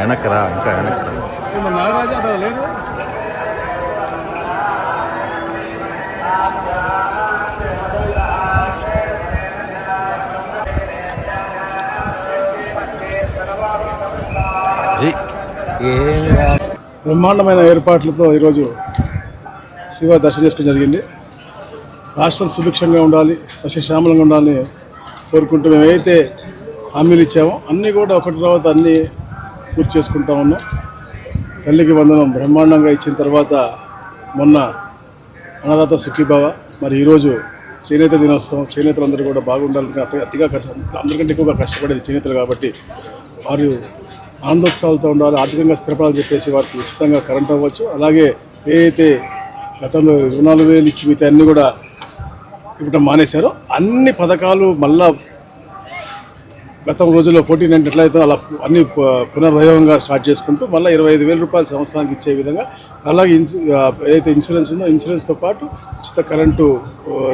వెనక్కరా ఇంకా వెనక్కరా నాగరాజా లేడు. బ్రహ్మాండమైన ఏర్పాట్లతో ఈరోజు శివ దర్శనం చేసుకోవడం జరిగింది. రాష్ట్రం సుభిక్షంగా ఉండాలి సస్యశ్యామలంగా ఉండాలని కోరుకుంటూ మేమైతే హామీలు ఇచ్చామో అన్నీ కూడా ఒకటి తర్వాత అన్నీ పూర్తి చేసుకుంటా ఉన్నాం. తల్లికి వందనం బ్రహ్మాండంగా ఇచ్చిన తర్వాత మొన్న అన్నదాత సుఖీభావ మరి ఈరోజు చేనేత దినోత్సవం చేనేతలందరూ కూడా బాగుండాలని అతి అతిగా కష్ట అందరికంటే ఎక్కువగా కష్టపడేది చేనేతలు కాబట్టి వారు ఆనందోత్సవాలతో ఉండాలి ఆర్థికంగా స్థిరపడాలని చెప్పేసి వారికి ఉచితంగా కరెంట్ అవ్వచ్చు. అలాగే ఏ అయితే గతంలో రుణాలు వేలు ఇచ్చి మిగతా అన్నీ కూడా ఇవ్వటం మానేశారో. అన్ని పథకాలు మళ్ళా గతం రోజుల్లో ఫోర్టీన్ నైన్ ఎట్లయితే అలా అన్ని పునర్వయోగంగా స్టార్ట్ చేసుకుంటూ మళ్ళీ ఇరవై ఐదు వేల రూపాయలు సంవత్సరానికి ఇచ్చే విధంగా అలాగే ఇన్సు ఏదైతే ఇన్సూరెన్స్ ఉందో ఇన్సూరెన్స్తో పాటు ఉచిత కరెంటు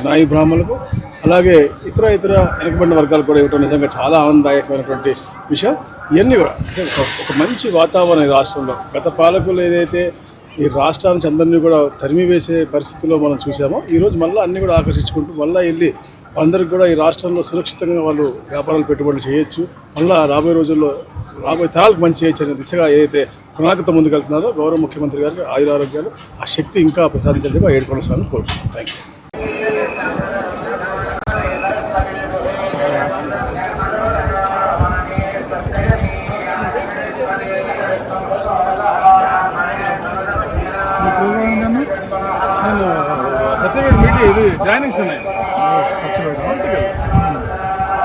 నాయి బ్రాహ్మణులకు అలాగే ఇతర ఇతర వెనుకబడిన వర్గాలు కూడా ఇవ్వడం నిజంగా చాలా ఆనందదాయకమైనటువంటి విషయం. ఇవన్నీ కూడా ఒక- మంచి వాతావరణం రాష్ట్రంలో. గత పాలకులు ఏదైతే ఈ రాష్ట్రానికి అందరినీ కూడా తరిమి వేసే పరిస్థితిలో మనం చూసాము. ఈరోజు మళ్ళీ అన్ని కూడా ఆకర్షించుకుంటూ మళ్ళీ వెళ్ళి అందరికి కూడా ఈ రాష్ట్రంలో సురక్షితంగా వాళ్ళు వ్యాపారాలు పెట్టుబడులు చేయొచ్చు. మళ్ళీ రాబోయే రోజుల్లో రాబోయే తరాలకు మంచి చేయొచ్చు అనే దిశగా ఏదైతే ప్రణాళికతో ముందుకు వెళ్తున్నారో గౌరవ ముఖ్యమంత్రి గారికి ఆయురారోగ్యాలు ఆ శక్తి ఇంకా ప్రసాదించాలని ఏడుకొండ స్వామిని కోరుకుంటున్నాను థ్యాంక్ యూ నేను సత్యవేడు ఇది జాయినింగ్స్ ఉన్నాయి. పొలిటికల్.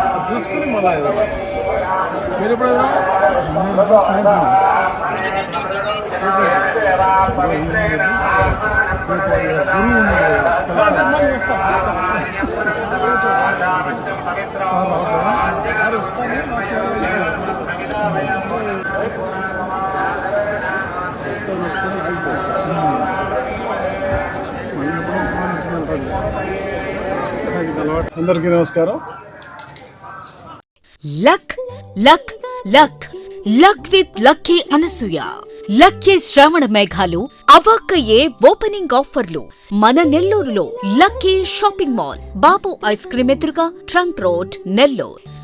అది చూసుకుని మళ్ళీ మీరు ఎప్పుడు అందరికీ నమస్కారం. Luck luck luck luck with lucky Anasuya. Lucky శ్రావణ మేఘాలు అవాక్కయ్యే ఓపెనింగ్ ఆఫర్లు. మన నెల్లూరులో లక్కీ షాపింగ్ మాల్ బాబు ఐస్ క్రీమ్ ఎదురుగా ట్రంక్ రోడ్ నెల్లూరు.